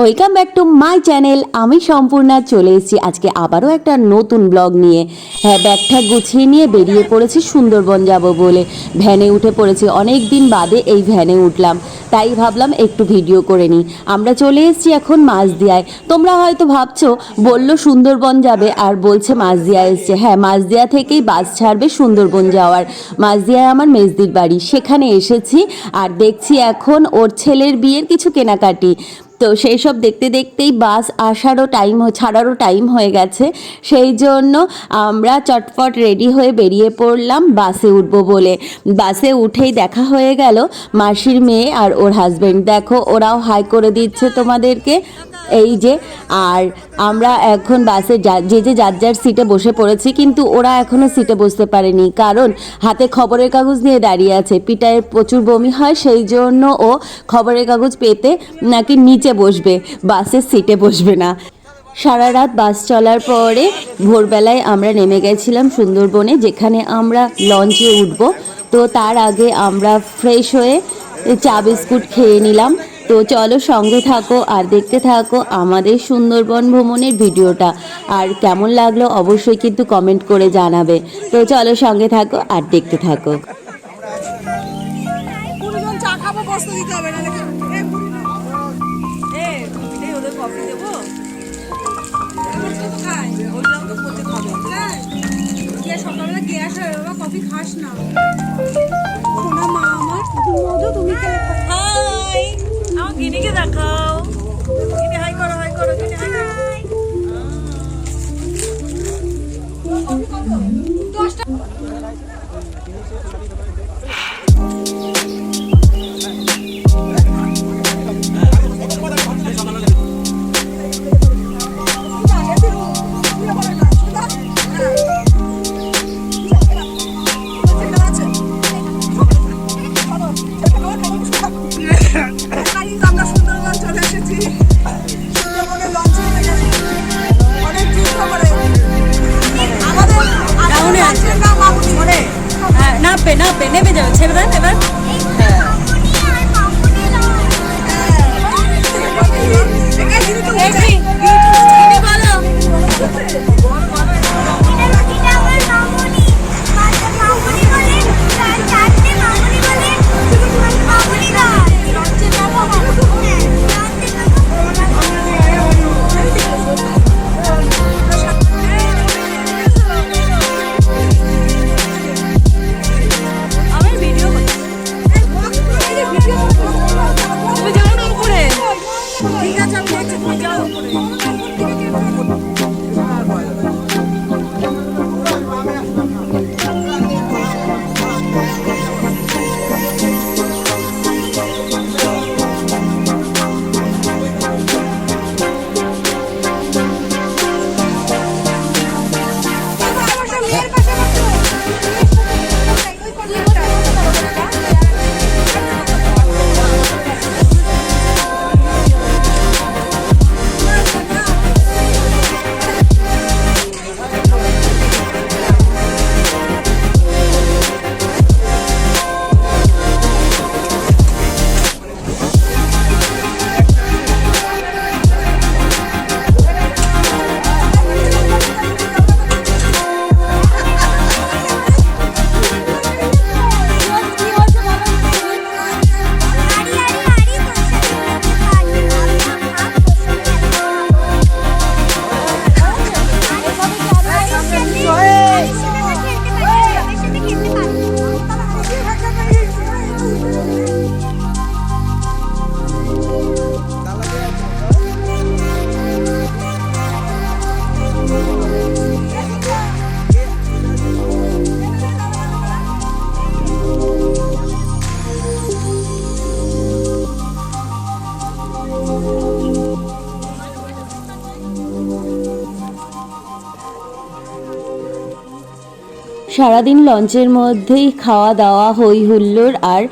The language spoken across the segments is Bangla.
Welcome back to my channel আমি সম্পূর্ণা চলে এসেছি আজকে আবারও একটা নতুন ব্লগ নিয়ে। হ্যাঁ ব্যাগটা গুছিয়ে নিয়ে বেরিয়ে পড়েছি সুন্দরবন যাব বলে। ভ্যানে উঠে পড়েছি। অনেক দিন বাদে এই ভ্যানে উঠলাম। তাই ভাবলাম একটু ভিডিও করে নিই। আমরা চলে এসেছি এখন মাঝদিয়ায় তোমরা হয়তো ভাবছ, বলল সুন্দরবন যাবে আর বলছে মাঝদিয়া এসছে। হ্যাঁ মাঝদিয়া থেকেই বাস ছাড়বে সুন্দরবন যাওয়ার। মাঝদিয়ায় আমার মেজদির বাড়ি। সেখানে এসেছি আর দেখছি এখন ওর ছেলের বিয়ের কিছু কেনাকাটি। তো সেই সব দেখতে দেখতেই বাস আসারও টাইম ছাড়ারও টাইম হয়ে গেছে। সেই জন্য আমরা চটপট রেডি হয়ে বেরিয়ে পড়লাম বাসে উঠব বলে। বাসে উঠেই দেখা হয়ে গেল মাসির মেয়ে আর ওর হাজব্যান্ড দেখো, ওরাও হাই করে দিচ্ছে তোমাদেরকে। এই যে, আর আমরা এখন বাসে যা- যে যার যার সিটে বসে পড়েছি, কিন্তু ওরা এখনও সিটে বসতে পারেনি। কারণ হাতে খবরের কাগজ নিয়ে দাঁড়িয়ে আছে। পিটায়ের প্রচুর বমি হয়, সেই জন্য ও খবরের কাগজ পেতে নাকি নিচে বসবে বাসের সিটে বসবে না। সারা রাত বাস চলার পরে ভোরবেলায় আমরা নেমে গেছিলাম সুন্দরবনে, যেখানে আমরা লঞ্চে উঠবো। তো তার আগে আমরা ফ্রেশ হয়ে চা বিস্কুট খেয়ে নিলাম। তো চলো সঙ্গে থাকো আর দেখতে থাকো আমাদের সুন্দরবন ভ্রমণের ভিডিওটা। আর কেমন লাগল অবশ্যই কিন্তু কমেন্ট করে জানাবে। তো চলো সঙ্গে থাকো আর দেখতে থাকো। বসতে দিতে হবে হ্যাঁ নামবে নামবে নেমে যাবে ছেড়ে দেন এবার এই, সারাদিন লঞ্চের মধ্যেই খাওয়া দাওয়া হই হুল্লোড় আর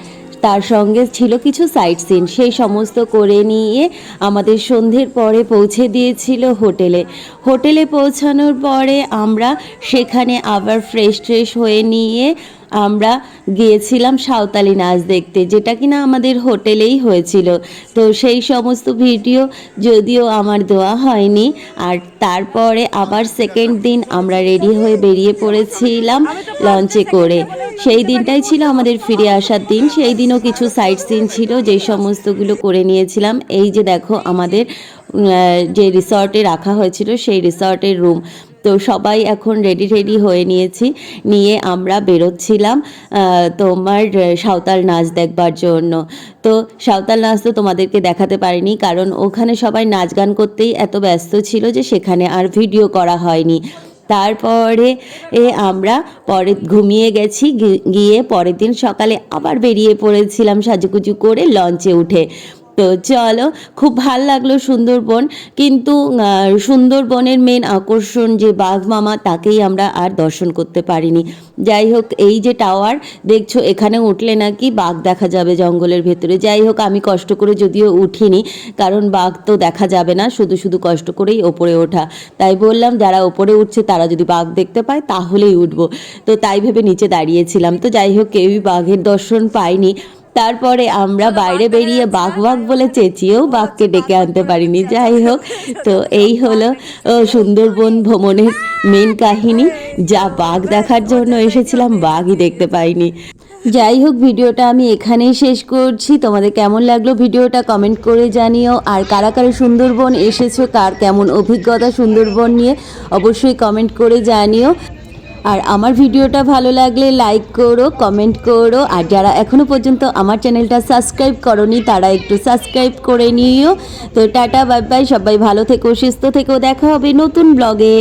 তার সঙ্গে ছিল কিছু সাইট সিন সেই সমস্ত করে নিয়ে আমাদের সন্ধ্যের পরে পৌঁছে দিয়েছিল হোটেলে। হোটেলে পৌঁছানোর পরে আমরা সেখানে আবার ফ্রেশ ট্রেশ হয়ে নিয়ে আমরা গিয়েছিলাম সাঁওতালি নাচ দেখতে, যেটা কিনা আমাদের হোটেলেই হয়েছিল। তো সেই সমস্ত ভিডিও যদিও আমার দেওয়া হয়নি, আর তারপরে আবার সেকেন্ড দিন আমরা রেডি হয়ে বেরিয়ে পড়েছিলাম লঞ্চে করে। সেই দিনটাই ছিল আমাদের ফিরে আসার দিন, সেই দিনও কিছু সাইট সিন ছিল যেই সমস্তগুলো করে নিয়েছিলাম। এই যে দেখো আমাদের যে রিসর্টে রাখা হয়েছিল, সেই রিসর্টের রুম তো সবাই এখন রেডি রেডি হয়ে নিয়েছি। নিয়ে আমরা বেরোচ্ছিলাম তোমার সাঁওতাল নাচ দেখবার জন্য। তো সাঁওতাল নাচ তো তোমাদেরকে দেখাতে পারিনি, কারণ ওখানে সবাই নাচ গান করতেই এত ব্যস্ত ছিল যে সেখানে আর ভিডিও করা হয়নি। তারপরে এ আমরা পরে ঘুমিয়ে গেছি গিয়ে পরের দিন সকালে আবার বেরিয়ে পড়েছিলাম সাজুকুজু করে লঞ্চে উঠে। তো চলো, খুব ভালো লাগল সুন্দরবন। কিন্তু সুন্দরবনের মেন আকর্ষণ যে বাঘ মামা, তাকেই আমরা আর দর্শন করতে পারিনি। যাই হোক, এই যে টাওয়ার দেখছ, এখানে উঠলে নাকি বাঘ দেখা যাবে জঙ্গলের ভেতরে। যাই হোক, আমি কষ্ট করে যদিও উঠিনি, কারণ বাঘ তো দেখা যাবে না, শুধু শুধু কষ্ট করেই ওপরে ওঠা। তাই বললাম, যারা ওপরে উঠছে, তারা যদি বাঘ দেখতে পায়, তাহলেই উঠবো। তো তাই ভেবে নিচে দাঁড়িয়েছিলাম। তো যাই হোক, কেউই বাঘের দর্শন পাইনি তারপরে আমরা বাইরে বেরিয়ে বাঘ বাঘ বলে চেঁচিয়েও বাঘকে ডেকে আনতে পারিনি। যাই হোক তো এই হলো সুন্দরবন ভ্রমণের মেন কাহিনী যা বাঘ দেখার জন্য এসেছিলাম বাঘই দেখতে পাইনি। যাই হোক ভিডিওটা আমি এখানেই শেষ করছি। তোমাদের কেমন লাগল ভিডিওটা কমেন্ট করে জানিও। আর কারা কারা সুন্দরবন এসেছ কার কেমন অভিজ্ঞতা সুন্দরবন নিয়ে অবশ্যই কমেন্ট করে জানিও। আর আমার ভিডিওটা ভালো লাগলে লাইক করো কমেন্ট করো, আর যারা এখনও পর্যন্ত আমার চ্যানেলটা সাবস্ক্রাইব করনি, তারা একটু সাবস্ক্রাইব করে নিও। তো টাটা বাই বাই সবাই ভালো থেকো, সুস্থ থেকো, দেখা হবে নতুন ব্লগে